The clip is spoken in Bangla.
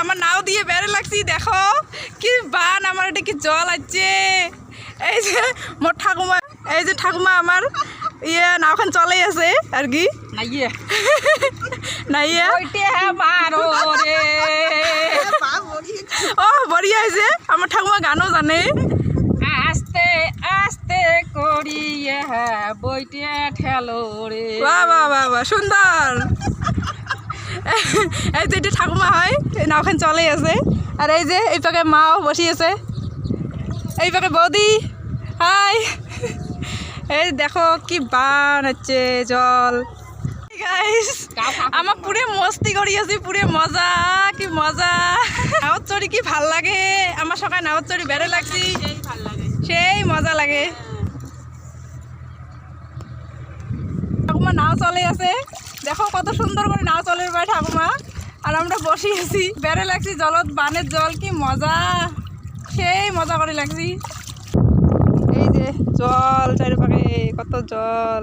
আমার নাও দিয়ে বেড়ে লাগছি দেখো। কি বান আমার এটা কি জল আছে এই যে মোর ঠাকুমা এই যে ঠাকুমা আমার ইয়ে নাওখান চলেই আছে আর কি? না ইয়ে না ইয়ে ও বড়িয়া হয়েছে আমার ঠাকুমা গানও জানে। করিয়ে বইটে ঠেলো রে। বাহ বাহ বাহ বাহ সুন্দর। এই যে এটা ঠাকুমা হয় এই নাওখান চলেই আছে আর এই যে এই পাকে মাও বসি আছে এই পাকে বৌদি হাই। এই দেখো কি বান হচ্ছে জল আমার পুরে মস্তি করি আছি পুরে মজা কি মজা। নাওত চড়ি কি ভালো লাগে? আমার সকালে নাওত চড়ি বেড়ে লাগছি। সেই মজা লাগে। ঠাকুমা নাও চলে আছে। দেখো কত সুন্দর করে নাও চলে পায় ঠাকুমা। আর আমরা বসে আছি। বেড়ে লাগছি জলত, বানের জল, কি মজা। সেই মজা করে লাগছি। এই যে জল চারিপাখে কত জল।